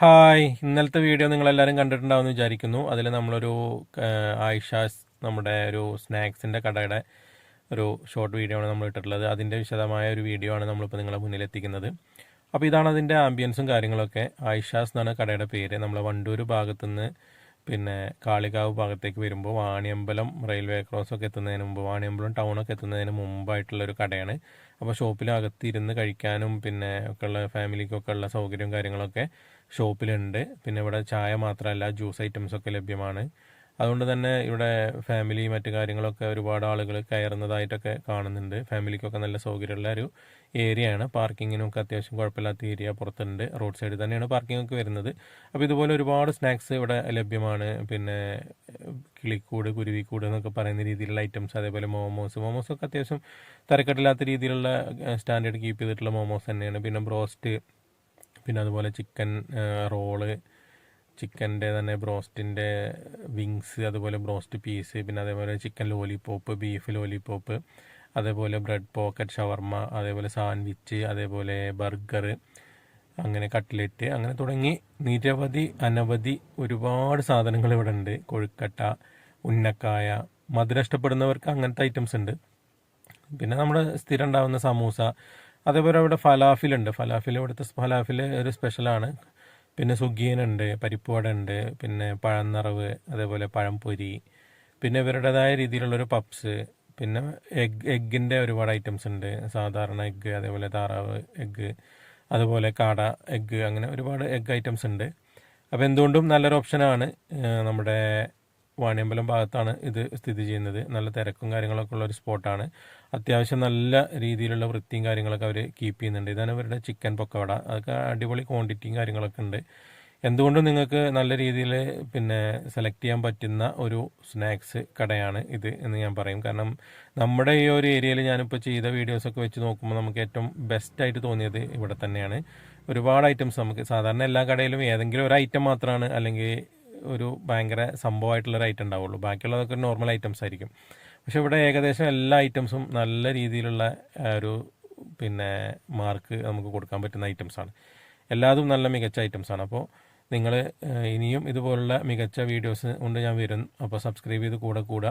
Hi. ഇന്നലത്തെ video നിങ്ങളെല്ലാവരും കണ്ടിട്ടുണ്ടാവുമെന്ന് വിചാരിക്കുന്നു. അതിൽ നമ്മളൊരു ആയിഷാസ് നമ്മുടെ ഒരു സ്നാക്സിന്റെ കടയുടെ ഒരു ഷോർട്ട് വീഡിയോ ആണ് നമ്മൾ ഇട്ടിട്ടുള്ളത്. അതിന്റെ വിശദമായ ഒരു വീഡിയോ ആണ് നമ്മളിപ്പോൾ നിങ്ങളെ മുന്നിൽ എത്തിക്കുന്നത് അപ്പോൾ ഇതാണ് അതിന്റെ ആംബിയൻസും കാര്യങ്ങളൊക്കെ. ആയിഷാസ് എന്നാണ് കടയുടെ പേര്. നമ്മളെ വണ്ടൂർ ഭാഗത്തുനിന്ന് പിന്നെ കാളികാവ് ഭാഗത്തേക്ക് വരുമ്പോൾ വാണിയമ്പലം റെയിൽവേ ക്രോസ് ഒക്കെ എത്തുന്നതിന് മുമ്പ് വാണിയമ്പലം ടൗണൊക്കെ എത്തുന്നതിന് മുമ്പായിട്ടുള്ള ഒരു കടയാണ്. അപ്പോൾ ഷോപ്പിലകത്ത് ഇരുന്ന് കഴിക്കാനും പിന്നെ ഒക്കെ ഉള്ള ഫാമിലിക്കൊക്കെ ഉള്ള സൗകര്യവും കാര്യങ്ങളൊക്കെ ഷോപ്പിലുണ്ട് പിന്നെ ഇവിടെ ചായ മാത്രമല്ല ജ്യൂസ് ഐറ്റംസ് ഒക്കെ ലഭ്യമാണ്. അതുകൊണ്ട് തന്നെ ഇവിടെ ഫാമിലി മറ്റു കാര്യങ്ങളൊക്കെ ഒരുപാട് ആളുകൾ കയറുന്നതായിട്ടൊക്കെ കാണുന്നുണ്ട്. ഫാമിലിക്കൊക്കെ നല്ല സൗകര്യമുള്ള ഒരു ഏരിയയാണ് പാർക്കിങ്ങിനൊക്കെ അത്യാവശ്യം കുഴപ്പമില്ലാത്ത ഏരിയ പുറത്തുണ്ട്. റോഡ് സൈഡിൽ തന്നെയാണ് പാർക്കിംഗ് ഒക്കെ വരുന്നത്. അപ്പോൾ ഇതുപോലെ ഒരുപാട് സ്നാക്സ് ഇവിടെ ലഭ്യമാണ്. പിന്നെ കിളിക്കൂട് കുരുവിക്കൂട് എന്നൊക്കെ പറയുന്ന രീതിയിലുള്ള ഐറ്റംസ് അതേപോലെ മോമോസ് മോമോസ് ഒക്കെ അത്യാവശ്യം തരക്കെട്ടില്ലാത്ത രീതിയിലുള്ള സ്റ്റാൻഡേർഡ് കീപ്പ് ചെയ്തിട്ടുള്ള മോമോസ് തന്നെയാണ്. പിന്നെ ബ്രോസ്റ്റ് പിന്നെ അതുപോലെ ചിക്കൻ റോൾ ചിക്കന്റെ തന്നെ ബ്രോസ്റ്റിന്റെ വിങ്സ് അതുപോലെ ബ്രോസ്റ്റ് പീസ് പിന്നെ അതേപോലെ ചിക്കൻ ലോലിപോപ്പ് ബീഫ് ലോലിപോപ്പ് അതേപോലെ ബ്രെഡ് പോക്കറ്റ് ഷവർമ്മ അതേപോലെ സാൻഡ്വിച്ച് അതേപോലെ ബർഗർ അങ്ങനെ കട്ട്ലറ്റ് അങ്ങനെ തുടങ്ങി നിരവധി അനവധി ഒരുപാട് സാധനങ്ങൾ ഇവിടെ ഉണ്ട്. കൊഴുക്കട്ട ഉന്നക്കായ മധുരം ഇഷ്ടപ്പെടുന്നവർക്ക് അങ്ങനത്തെ ഐറ്റംസ് ഉണ്ട്. പിന്നെ നമ്മുടെ സ്ഥിരം ഉണ്ടാകുന്ന സമൂസ അതേപോലെ ഇവിടെ ഫലാഫിലുണ്ട്. ഫലാഫിൽ ഇവിടുത്തെ ഫലാഫിൽ ഒരു സ്പെഷ്യലാണ് പിന്നെ സുഗിയനുണ്ട് പരിപ്പുവട ഉണ്ട് പിന്നെ പഴനിറവ് അതേപോലെ പഴംപൊരി പിന്നെ ഇവരുടേതായ രീതിയിലുള്ളൊരു പപ്സ് പിന്നെ എഗ് എഗ്ഗിന്റെ ഒരുപാട് ഐറ്റംസ് ഉണ്ട്. സാധാരണ എഗ്ഗ് അതേപോലെ താറാവ് എഗ്ഗ് അതുപോലെ കാട എഗ്ഗ് അങ്ങനെ ഒരുപാട് എഗ്ഗ് ഐറ്റംസ് ഉണ്ട്. അപ്പോൾ എന്തുകൊണ്ടും നല്ലൊരു ഓപ്ഷനാണ് നമ്മുടെ വാണിയമ്പലം ഭാഗത്താണ് ഇത് സ്ഥിതി ചെയ്യുന്നത്. നല്ല തിരക്കും കാര്യങ്ങളൊക്കെ ഉള്ള ഒരു സ്പോട്ടാണ്. അത്യാവശ്യം നല്ല രീതിയിലുള്ള വൃത്തിയും കാര്യങ്ങളൊക്കെ അവർ കീപ്പ് ചെയ്യുന്നുണ്ട്. ഇതാണ് അവരുടെ ചിക്കൻ പൊക്കവട. അതൊക്കെ അടിപൊളി ക്വാണ്ടിറ്റിയും കാര്യങ്ങളൊക്കെ ഉണ്ട്. എന്തുകൊണ്ടും നിങ്ങൾക്ക് നല്ല രീതിയിൽ പിന്നെ സെലക്ട് ചെയ്യാൻ പറ്റുന്ന ഒരു സ്നാക്സ് കടയാണ് ഇത് എന്ന് ഞാൻ പറയും. കാരണം നമ്മുടെ ഈ ഒരു ഏരിയയിൽ ഞാനിപ്പോൾ ചെയ്ത വീഡിയോസൊക്കെ വെച്ച് നോക്കുമ്പോൾ നമുക്ക് ഏറ്റവും ബെസ്റ്റായിട്ട് തോന്നിയത് ഇവിടെ തന്നെയാണ്. ഒരുപാട് ഐറ്റംസ് നമുക്ക് സാധാരണ എല്ലാ കടയിലും ഏതെങ്കിലും ഒരു ഐറ്റം മാത്രമാണ് അല്ലെങ്കിൽ ഒരു ഭയങ്കര സംഭവമായിട്ടുള്ളൊരു ഐറ്റം ഉണ്ടാവുള്ളൂ. ബാക്കിയുള്ളതൊക്കെ നോർമൽ ഐറ്റംസ് ആയിരിക്കും. പക്ഷെ ഇവിടെ ഏകദേശം എല്ലാ ഐറ്റംസും നല്ല രീതിയിലുള്ള ഒരു പിന്നെ മാർക്ക് നമുക്ക് കൊടുക്കാൻ പറ്റുന്ന ഐറ്റംസ് ആണ്. എല്ലാതും നല്ല മികച്ച ഐറ്റംസ് ആണ്. അപ്പോൾ നിങ്ങൾ ഇനിയും ഇതുപോലുള്ള മികച്ച വീഡിയോസ് കൊണ്ട് ഞാൻ വരും. അപ്പോൾ സബ്സ്ക്രൈബ് ചെയ്ത് കൂടെ കൂടെ.